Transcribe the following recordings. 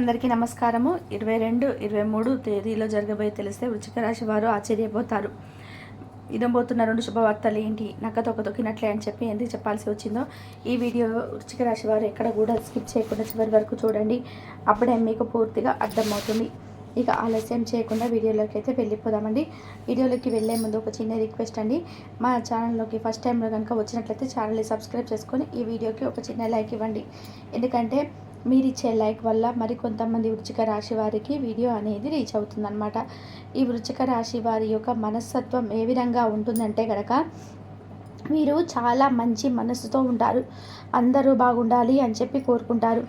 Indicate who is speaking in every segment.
Speaker 1: అందరికీ నమస్కారము. ఇరవై రెండు ఇరవై మూడు తేదీలో జరగబోయే తెలిస్తే వృచ్చిక రాశి వారు ఆశ్చర్యపోతారు. ఇదంబోతున్న రెండు శుభవార్తలు ఏంటి? నక్క తొక్క తొక్కినట్లే అని చెప్పి ఎందుకు చెప్పాల్సి వచ్చిందో ఈ వీడియో వృచ్చిక రాశి వారు ఎక్కడ కూడా స్కిప్ చేయకుండా చివరి వరకు చూడండి. అప్పుడే మీకు పూర్తిగా అర్థమవుతుంది. ఇక ఆలస్యం చేయకుండా వీడియోలోకి అయితే వెళ్ళిపోదామండి. వీడియోలోకి వెళ్ళే ముందు ఒక చిన్న రిక్వెస్ట్ అండి. మా ఛానల్లోకి ఫస్ట్ టైంలో కనుక వచ్చినట్లయితే ఛానల్ని సబ్స్క్రైబ్ చేసుకొని ఈ వీడియోకి ఒక చిన్న లైక్ ఇవ్వండి. ఎందుకంటే మీరు ఇచ్చే లైక్ వల్ల మరి కొంతమంది వృచ్చిక రాశి వారికి వీడియో అనేది రీచ్ అవుతుందన్నమాట. ఈ వృచ్చిక రాశి వారి యొక్క మనస్తత్వం ఏ విధంగా ఉంటుందంటే కనుక వీరు చాలా మంచి మనసుతో ఉంటారు అందరూ బాగుండాలి అని చెప్పి కోరుకుంటారు.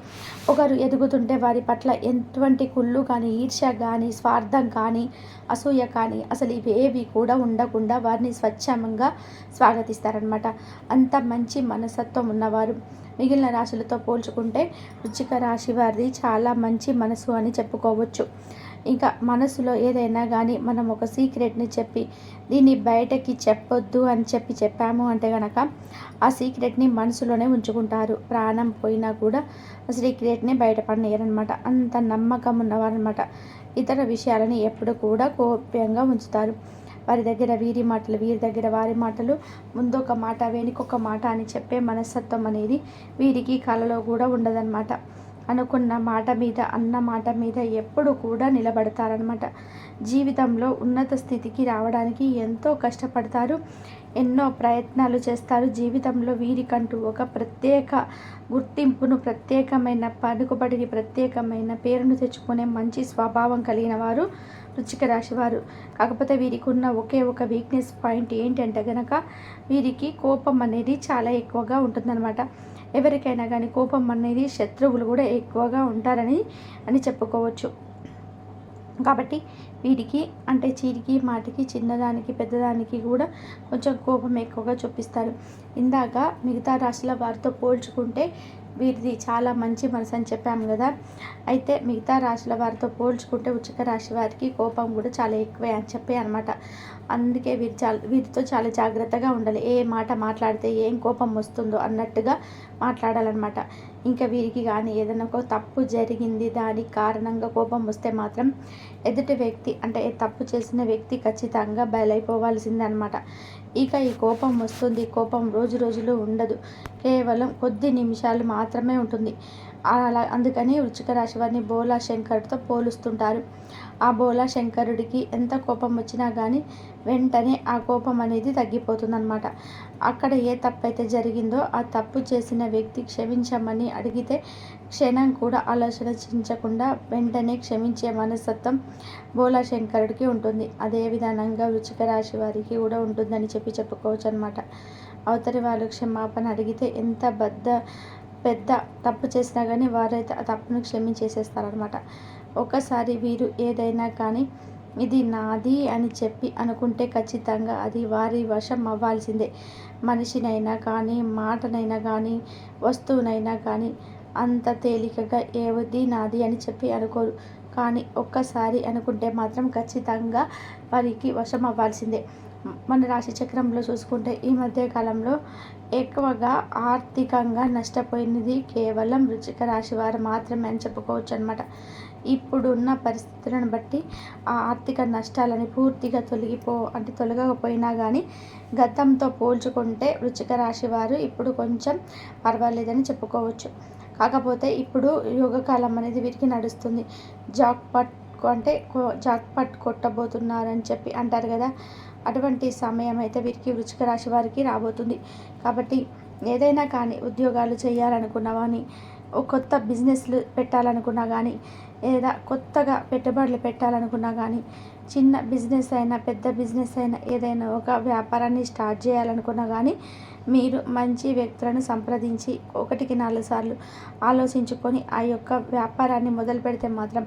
Speaker 1: ఒకరు ఎదుగుతుంటే వారి పట్ల ఎటువంటి కుళ్ళు కానీ ఈర్ష్య కానీ స్వార్థం కానీ అసూయ కానీ అసలు ఇవేవి కూడా ఉండకుండా వారిని స్వచ్ఛంగా స్వాగతిస్తారనమాట అంత మంచి మనస్తత్వం ఉన్నవారు. మిగిలిన రాశులతో పోల్చుకుంటే వృచ్చిక రాశి వారిది చాలా మంచి మనసు అని చెప్పుకోవచ్చు. ఇంకా మనసులో ఏదైనా కానీ మనం ఒక సీక్రెట్ని చెప్పి దీన్ని బయటకి చెప్పొద్దు అని చెప్పి చెప్పాము అంటే కనుక ఆ సీక్రెట్ని మనసులోనే ఉంచుకుంటారు. ప్రాణం పోయినా కూడా ఆ సీక్రెట్ని బయటపడనీయరనమాట అంత నమ్మకం ఉన్నవారనమాట. ఇతర విషయాలని ఎప్పుడు కూడా గోప్యంగా ఉంచుతారు. వారి దగ్గర వీరి మాటలు వీరి దగ్గర వారి మాటలు ముందొక మాట వెనుకొక మాట అని చెప్పే మనస్తత్వం అనేది వీరికి కళలో కూడా ఉండదన్నమాట. అనుకున్న మాట మీద అన్న మాట మీద ఎప్పుడు కూడా నిలబడతారనమాట జీవితంలో ఉన్నత స్థితికి రావడానికి ఎంతో కష్టపడతారు ఎన్నో ప్రయత్నాలు చేస్తారు. జీవితంలో వీరికంటూ ఒక ప్రత్యేక గుర్తింపును ప్రత్యేకమైన పలుకుబడిని ప్రత్యేకమైన పేరును తెచ్చుకునే మంచి స్వభావం కలిగిన వారు రుచిక రాశివారు. కాకపోతే వీరికి ఉన్న ఒకే ఒక వీక్నెస్ పాయింట్ ఏంటంటే గనక వీరికి కోపం అనేది చాలా ఎక్కువగా ఉంటుందన్నమాట. ఎవరికైనా కానీ కోపం అనేది శత్రువులు కూడా ఎక్కువగా ఉంటారని అని చెప్పుకోవచ్చు. కాబట్టి వీరికి అంటే చీరికి మాటికి చిన్నదానికి పెద్దదానికి కూడా కొంచెం కోపం ఎక్కువగా చూపిస్తారు. ఇందాక మిగతా రాశుల వారితో పోల్చుకుంటే వీరిది చాలా మంచి మనసు అని చెప్పాము కదా. అయితే మిగతా రాశుల వారితో పోల్చుకుంటే ఉచిక రాశి వారికి కోపం కూడా చాలా ఎక్కువే అని చెప్పి అనమాట అందుకే వీరు చాలా వీరితో చాలా జాగ్రత్తగా ఉండాలి. ఏ మాట మాట్లాడితే ఏం కోపం వస్తుందో అన్నట్టుగా మాట్లాడాలన్నమాట. ఇంకా వీరికి కానీ ఏదైనా ఒక తప్పు జరిగింది దానికి కారణంగా కోపం వస్తే మాత్రం ఎదుటి వ్యక్తి అంటే తప్పు చేసిన వ్యక్తి ఖచ్చితంగా బయలైపోవాల్సిందే అనమాట ఇక ఈ కోపం వస్తుంది. కోపం రోజు రోజులు ఉండదు. కేవలం కొద్ది నిమిషాలు మాత్రమే ఉంటుంది. అలా అందుకని వృచ్చిక రాశి వారిని బోలా శంకరుడితో పోలుస్తుంటారు. ఆ బోలా శంకరుడికి ఎంత కోపం వచ్చినా కానీ వెంటనే ఆ కోపం అనేది తగ్గిపోతుందన్నమాట. అక్కడ ఏ తప్పు అయితే జరిగిందో ఆ తప్పు చేసిన వ్యక్తి క్షమించమని అడిగితే క్షణం కూడా ఆలోచన చించకుండా వెంటనే క్షమించే మనస్తత్వం బోలా శంకరుడికి ఉంటుంది. అదే విధానంగా వృచ్చిక రాశి వారికి కూడా ఉంటుందని చెప్పి చెప్పుకోవచ్చు అనమాట అవతలి వాళ్ళు క్షమాపణ అడిగితే ఎంత బద్ద పెద్ద తప్పు చేసినా కానీ వారైతే ఆ తప్పును క్షమించేసేస్తారనమాట ఒకసారి వీరు ఏదైనా కానీ ఇది నాది అని చెప్పి అనుకుంటే ఖచ్చితంగా అది వారి వశం అవ్వాల్సిందే. మనిషినైనా కానీ మాటనైనా కానీ వస్తువునైనా కానీ అంత తేలికగా ఏది నాది అని చెప్పి అనుకోరు. కానీ ఒక్కసారి అనుకుంటే మాత్రం ఖచ్చితంగా వారికి వశం అవ్వాల్సిందే. మన రాశి చక్రంలో చూసుకుంటే ఈ మధ్య కాలంలో ఎక్కువగా ఆర్థికంగా నష్టపోయినది కేవలం రుచిక రాశి వారు మాత్రమే అని చెప్పుకోవచ్చు అనమాట ఇప్పుడున్న పరిస్థితులను బట్టి ఆ ఆర్థిక నష్టాలని పూర్తిగా తొలగిపో అంటే తొలగకపోయినా కానీ గతంతో పోల్చుకుంటే రుచిక రాశి వారు ఇప్పుడు కొంచెం పర్వాలేదని చెప్పుకోవచ్చు. కాకపోతే ఇప్పుడు యోగకాలం అనేది వీరికి నడుస్తుంది. జాక్పట్ అంటే జాక్ పట్ కొట్టబోతున్నారని చెప్పి అంటారు కదా. అటువంటి సమయం అయితే వీరికి వృచ్చిక రాశి వారికి రాబోతుంది. కాబట్టి ఏదైనా కానీ ఉద్యోగాలు చేయాలనుకున్నా కొత్త బిజినెస్లు పెట్టాలనుకున్నా కానీ లేదా కొత్తగా పెట్టుబడులు పెట్టాలనుకున్నా కానీ చిన్న బిజినెస్ అయినా పెద్ద బిజినెస్ అయినా ఏదైనా ఒక వ్యాపారాన్ని స్టార్ట్ చేయాలనుకున్నా కానీ మీరు మంచి వ్యక్తులను సంప్రదించి ఒకటికి నాలుగు సార్లు ఆలోచించుకొని ఆ యొక్క వ్యాపారాన్ని మొదలు పెడితే మాత్రం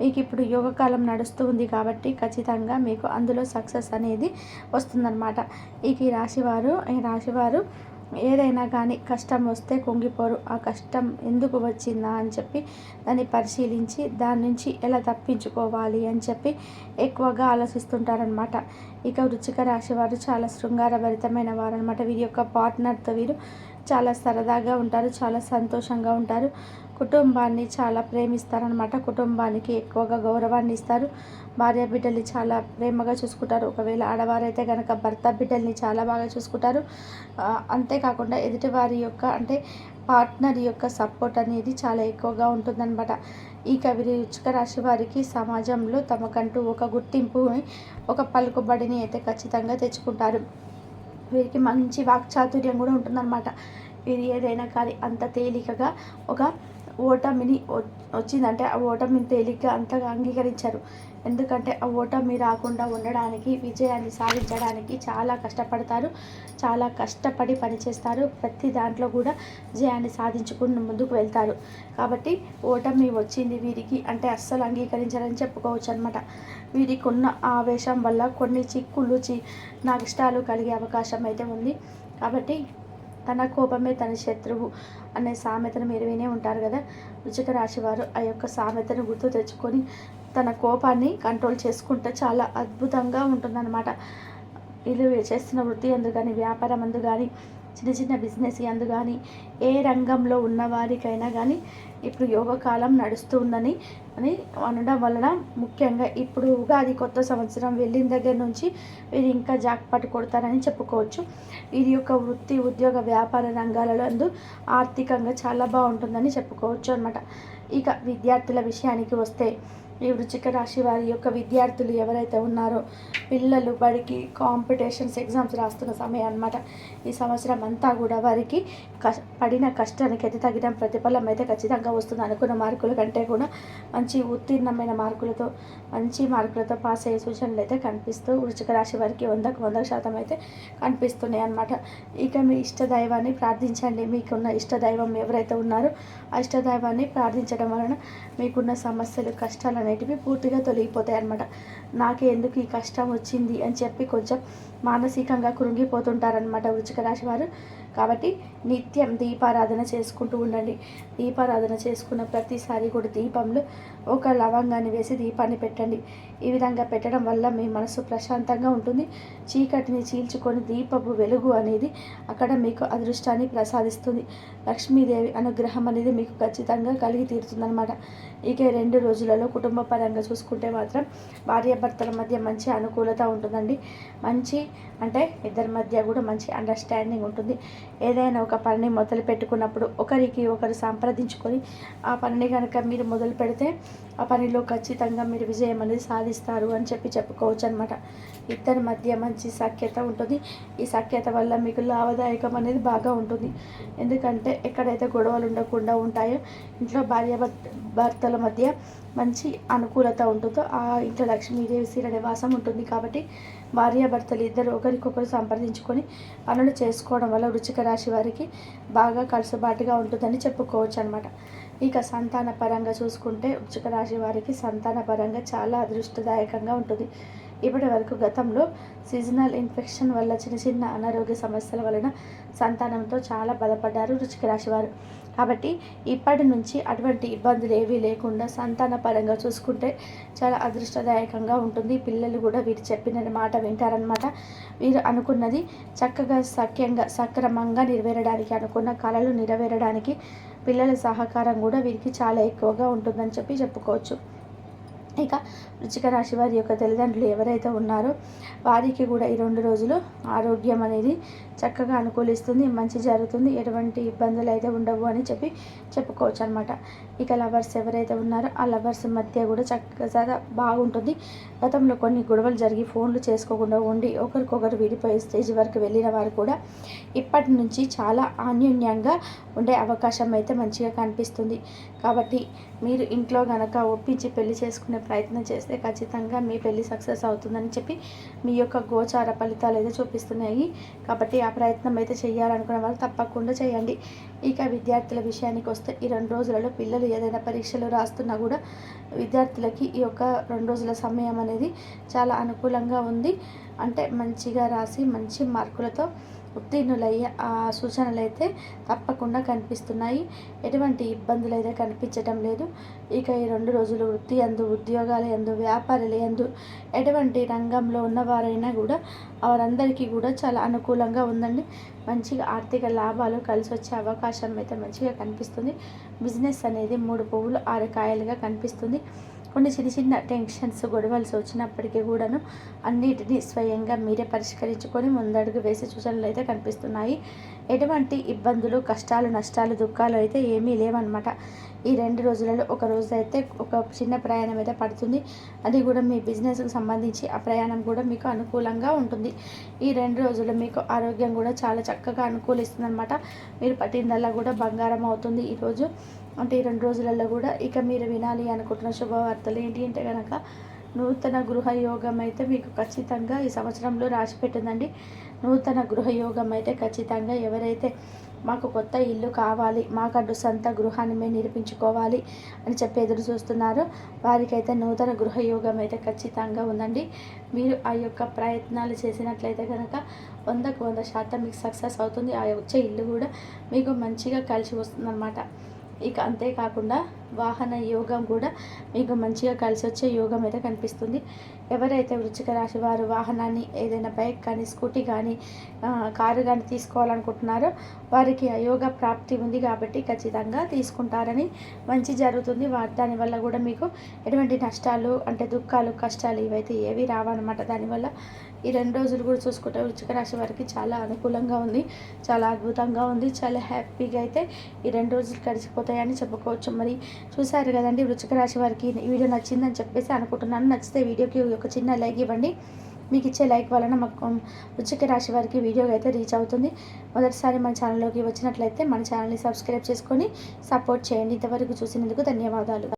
Speaker 1: మీకు ఇప్పుడు యోగకాలం నడుస్తూ ఉంది కాబట్టి ఖచ్చితంగా మీకు అందులో సక్సెస్ అనేది వస్తుందన్నమాట. ఇక ఈ రాశివారు ఈ రాశివారు ఏదైనా కానీ కష్టం వస్తే కుంగిపోరు. ఆ కష్టం ఎందుకు వచ్చిందా అని చెప్పి దాన్ని పరిశీలించి దాని నుంచి ఎలా తప్పించుకోవాలి అని చెప్పి ఎక్కువగా ఆలోచిస్తుంటారనమాట ఇక వృచ్చిక రాశి వారు చాలా శృంగారభరితమైన వారు అనమాట వీరి యొక్క పార్ట్నర్తో వీరు చాలా సరదాగా ఉంటారు చాలా సంతోషంగా ఉంటారు. కుటుంబాన్ని చాలా ప్రేమిస్తారనమాట కుటుంబానికి ఎక్కువగా గౌరవాన్ని ఇస్తారు. భార్య బిడ్డల్ని చాలా ప్రేమగా చూసుకుంటారు. ఒకవేళ ఆడవారైతే కనుక భర్త బిడ్డల్ని చాలా బాగా చూసుకుంటారు. అంతేకాకుండా ఎదుటివారి యొక్క అంటే పార్ట్నర్ యొక్క సపోర్ట్ అనేది చాలా ఎక్కువగా ఉంటుందన్నమాట. ఈ కవిరి రుచిక రాశి వారికి సమాజంలో తమకంటూ ఒక గుర్తింపు ఒక పలుకుబడిని అయితే ఖచ్చితంగా తెచ్చుకుంటారు. వీరికి మంచి వాక్చాతుర్యం కూడా ఉంటుందన్నమాట. ఇది ఏదైనా కానీ అంత తేలికగా ఒక ఓటమిని వచ్చిందంటే ఆ ఓటమిని తేలిగ్గా అంతగా అంగీకరించారు. ఎందుకంటే ఆ ఓటమి రాకుండా ఉండడానికి విజయాన్ని సాధించడానికి చాలా కష్టపడతారు. చాలా కష్టపడి పనిచేస్తారు. ప్రతి దాంట్లో కూడా విజయాన్ని సాధించుకుని ముందుకు వెళ్తారు. కాబట్టి ఓటమి వచ్చింది వీరికి అంటే అస్సలు అంగీకరించారని చెప్పుకోవచ్చు అనమాట వీరికి ఉన్న ఆవేశం వల్ల కొన్ని చిక్కులు చి నష్టాలు కలిగే అవకాశం అయితే ఉంది. కాబట్టి తన కోపమే తన శత్రువు అనే సామెతను మీరు వినే ఉంటారు కదా? వృచ్చిక రాశివారు ఆ యొక్క సామెతను గుర్తు తెచ్చుకొని తన కోపాన్ని కంట్రోల్ చేసుకుంటే చాలా అద్భుతంగా ఉంటుందన్నమాట. వీళ్ళు చేస్తున్న వృత్తి అందు కానీ వ్యాపారం అందు కానీ చిన్న చిన్న బిజినెస్ అందు కానీ ఏ రంగంలో ఉన్న వారికైనా కానీ ఇప్పుడు యోగకాలం నడుస్తూ ఉందని అని అనడం వలన ముఖ్యంగా ఇప్పుడు ఉగాది కొత్త సంవత్సరం వెళ్ళిన దగ్గర నుంచి వీరు ఇంకా జాక్పాటు కొడతారని చెప్పుకోవచ్చు. వీరి యొక్క వృత్తి ఉద్యోగ వ్యాపార రంగాలలో అందు ఆర్థికంగా చాలా బాగుంటుందని చెప్పుకోవచ్చు అనమాట ఇక విద్యార్థుల విషయానికి వస్తే ఈ వృచ్చిక రాశి వారి యొక్క విద్యార్థులు ఎవరైతే ఉన్నారో పిల్లలు బడికి కాంపిటీషన్స్ ఎగ్జామ్స్ రాస్తున్న సమయం అన్నమాట. ఈ సంవత్సరం అంతా కూడా వారికి కష్ పడిన కష్టానికి అయితే తగిన ప్రతిఫలం అయితే ఖచ్చితంగా వస్తుంది అనుకున్న మార్కుల కంటే కూడా మంచి ఉత్తీర్ణమైన మార్కులతో మంచి మార్కులతో పాస్ అయ్యే సూచనలు అయితే కనిపిస్తూ వృచ్చిక రాశి వారికి వందకు వంద శాతం అయితే కనిపిస్తున్నాయి అన్నమాట. ఇక మీ ఇష్ట దైవాన్ని ప్రార్థించండి. మీకున్న ఇష్ట దైవం ఎవరైతే ఉన్నారో ఆ ఇష్ట దైవాన్ని ప్రార్థించడం వలన మీకున్న సమస్యలు కష్టాలు అనేటివి పూర్తిగా తొలగిపోతాయి అన్నమాట. నాకే ఎందుకు ఈ కష్టం వచ్చింది అని చెప్పి కొంచెం మానసికంగా కృంగిపోతుంటారనమాట వృచ్చిక రాశి వారు. కాబట్టి నిత్యం దీపారాధన చేసుకుంటూ ఉండండి. దీపారాధన చేసుకున్న ప్రతిసారి కూడా దీపంలో ఒక లవంగాన్ని వేసి దీపాన్ని పెట్టండి. ఈ విధంగా పెట్టడం వల్ల మీ మనసు ప్రశాంతంగా ఉంటుంది. చీకటిని చీల్చుకొని దీపపు వెలుగు అనేది అక్కడ మీకు అదృష్టాన్ని ప్రసాదిస్తుంది. లక్ష్మీదేవి అనుగ్రహం అనేది మీకు ఖచ్చితంగా కలిగి తీరుతుందన్నమాట. ఇక రెండు రోజులలో కుటుంబ పరంగా చూసుకుంటే మాత్రం భార్యాభర్తల మధ్య మంచి అనుకూలత ఉంటుందండి. మంచి అంటే ఇద్దరి మధ్య కూడా మంచి అండర్స్టాండింగ్ ఉంటుంది. ఏదైనా ఒక పనిని మొదలు పెట్టుకున్నప్పుడు ఒకరికి ఒకరు సంప్రదించుకొని ఆ పనిని కనుక మీరు మొదలు పెడితే ఆ పనిలో ఖచ్చితంగా మీరు విజయం అనేది సాధిస్తారు అని చెప్పి చెప్పుకోవచ్చు అనమాట ఇద్దరి మధ్య మంచి సఖ్యత ఉంటుంది. ఈ సఖ్యత వల్ల మీకు లాభదాయకం అనేది బాగా ఉంటుంది. ఎందుకంటే ఎక్కడైతే గొడవలు ఉండకుండా ఉంటాయో ఇంట్లో భార్య భర్తల మధ్య మంచి అనుకూలత ఉంటుందో ఆ ఇంట్లో లక్ష్మీదేవి స్థిర నివాసం ఉంటుంది కాబట్టి భార్యాభర్తలు ఇద్దరు ఒకరికొకరు సంప్రదించుకొని పనులు చేసుకోవడం వల్ల వృచ్చిక రాశి వారికి బాగా కలుసుబాటుగా ఉంటుందని చెప్పుకోవచ్చు అనమాట ఇక సంతాన పరంగా చూసుకుంటే వృచ్చిక రాశి వారికి సంతాన పరంగా చాలా అదృష్టదాయకంగా ఉంటుంది. ఇప్పటి వరకు గతంలో సీజనల్ ఇన్ఫెక్షన్ వల్ల చిన్న చిన్న అనారోగ్య సమస్యల వలన సంతానంతో చాలా బాధపడ్డారు వృచ్చిక రాశి కాబట్టి ఇప్పటి నుంచి అటువంటి ఇబ్బందులు ఏవీ లేకుండా సంతాన పరంగా చూసుకుంటే చాలా అదృష్టదాయకంగా ఉంటుంది. పిల్లలు కూడా వీరు చెప్పిన మాట వింటారనమాట వీరు అనుకున్నది చక్కగా సఖ్యంగా సక్రమంగా నెరవేరడానికి అనుకున్న కళలు నెరవేరడానికి పిల్లల సహకారం కూడా వీరికి చాలా ఎక్కువగా ఉంటుందని చెప్పి చెప్పుకోవచ్చు. ఇక వృచ్చిక రాశి వారి యొక్క తల్లిదండ్రులు ఎవరైతే ఉన్నారో వారికి కూడా ఈ రెండు రోజులు ఆరోగ్యం అనేది చక్కగా అనుకూలిస్తుంది మంచి జరుగుతుంది ఎటువంటి ఇబ్బందులు అయితే ఉండవు అని చెప్పి చెప్పుకోవచ్చు అనమాట ఇక లవర్స్ ఎవరైతే ఉన్నారో ఆ లవర్స్ మధ్య కూడా చక్కగా బాగుంటుంది. గతంలో కొన్ని గొడవలు జరిగి ఫోన్లు చేసుకోకుండా ఉండి ఒకరికొకరు విడిపోయే స్టేజ్ వరకు వెళ్ళిన వారు కూడా ఇప్పటి నుంచి చాలా అన్యోన్యంగా ఉండే అవకాశం అయితే మంచిగా కనిపిస్తుంది. కాబట్టి మీరు ఇంట్లో గనక ఒప్పించి పెళ్ళి చేసుకునే ప్రయత్నం చేస్తే ఖచ్చితంగా మీ పెళ్ళి సక్సెస్ అవుతుందని చెప్పి మీ యొక్క గోచార ఫలితాలు అయితే చూపిస్తున్నాయి. కాబట్టి ఆ ప్రయత్నం అయితే చేయాలనుకున్న వాళ్ళు తప్పకుండా చేయండి. ఇక విద్యార్థుల విషయానికి వస్తే ఈ రెండు రోజులలో పిల్లలు ఏదైనా పరీక్షలు రాస్తున్నా కూడా విద్యార్థులకి ఈ యొక్క రెండు రోజుల సమయం అనేది చాలా అనుకూలంగా ఉంది. అంటే మంచిగా రాసి మంచి మార్కులతో ఉత్తీర్ణులయ్యే ఆ సూచనలు అయితే తప్పకుండా కనిపిస్తున్నాయి. ఎటువంటి ఇబ్బందులు అయితే కనిపించడం లేదు. ఇక ఈ రెండు రోజులు వృత్తి అందు ఉద్యోగాల ఎందు వ్యాపారాల ఎందు ఎటువంటి రంగంలో ఉన్నవారైనా కూడా వారందరికీ కూడా చాలా అనుకూలంగా ఉందండి. మంచిగా ఆర్థిక లాభాలు కలిసి వచ్చే అవకాశం అయితే మంచిగా కనిపిస్తుంది. బిజినెస్ అనేది మూడు పువ్వులు ఆరు కాయలుగా కనిపిస్తుంది. కొన్ని చిన్న చిన్న టెన్షన్స్ గొడవలసి వచ్చినప్పటికీ కూడాను అన్నిటినీ స్వయంగా మీరే పరిష్కరించుకొని ముందడుగు వేసే సూచనలు అయితే కనిపిస్తున్నాయి. ఎటువంటి ఇబ్బందులు కష్టాలు నష్టాలు దుఃఖాలు అయితే ఏమీ లేవన్నమాట. ఈ రెండు రోజులలో ఒక రోజు అయితే ఒక చిన్న ప్రయాణం అయితే పడుతుంది. అది కూడా మీ బిజినెస్కి సంబంధించి ఆ ప్రయాణం కూడా మీకు అనుకూలంగా ఉంటుంది. ఈ రెండు రోజులు మీకు ఆరోగ్యం కూడా చాలా చక్కగా అనుకూలిస్తుంది అనమాట మీరు పట్టిందల్లా కూడా బంగారం అవుతుంది ఈరోజు. అంటే ఈ రెండు రోజులలో కూడా ఇక మీరు వినాలి అనుకుంటున్న శుభవార్తలు ఏంటి అంటే కనుక నూతన గృహయోగం అయితే మీకు ఖచ్చితంగా ఈ సంవత్సరంలో రాసి పెట్టిందండి. నూతన గృహయోగం అయితే ఖచ్చితంగా ఎవరైతే మాకు కొత్త ఇల్లు కావాలి మాకంటూ సొంత గృహాన్ని మేము నిర్మించుకోవాలి అని చెప్పి ఎదురు చూస్తున్నారు వారికైతే నూతన గృహయోగం అయితే ఖచ్చితంగా ఉందండి. మీరు ఆ యొక్క ప్రయత్నాలు చేసినట్లయితే కనుక వందకు వంద శాతం మీకు సక్సెస్ అవుతుంది. ఆ వచ్చే ఇల్లు కూడా మీకు మంచిగా కలిసి వస్తుందన్నమాట. ఇక అంతేకాకుండా వాహన యోగం కూడా మీకు మంచిగా కలిసి వచ్చే యోగం అయితే కనిపిస్తుంది. ఎవరైతే వృచ్చిక రాశి వారు వాహనాన్ని ఏదైనా బైక్ కానీ స్కూటీ కానీ కారు కానీ తీసుకోవాలనుకుంటున్నారో వారికి అయోగ ప్రాప్తి ఉంది కాబట్టి ఖచ్చితంగా తీసుకుంటారని మంచి జరుగుతుంది. దానివల్ల కూడా మీకు ఎటువంటి నష్టాలు అంటే దుఃఖాలు కష్టాలు ఇవైతే ఏవి రావన్నమాట. దానివల్ల ఈ రెండు రోజులు కూడా చూసుకుంటే వృచ్చిక రాశి వారికి చాలా అనుకూలంగా ఉంది చాలా అద్భుతంగా ఉంది చాలా హ్యాపీగా అయితే ఈ రెండు రోజులు గడిచిపోతాయని చెప్పుకోవచ్చు. మరి చూశారు కదండి వృచ్చిక రాశి వారికి ఈ వీడియో నచ్చిందని చెప్పేసి అనుకుంటున్నాను. నచ్చితే వీడియోకి ఒక చిన్న లైక్ ఇవ్వండి. మీకు ఇచ్చే లైక్ వలన మాకు వృచ్చిక రాశి వారికి వీడియో అయితే రీచ్ అవుతుంది. మొదటిసారి మన ఛానల్లోకి వచ్చినట్లయితే మన ఛానల్ని సబ్స్క్రైబ్ చేసుకొని సపోర్ట్ చేయండి. ఇంతవరకు చూసినందుకు ధన్యవాదాలు.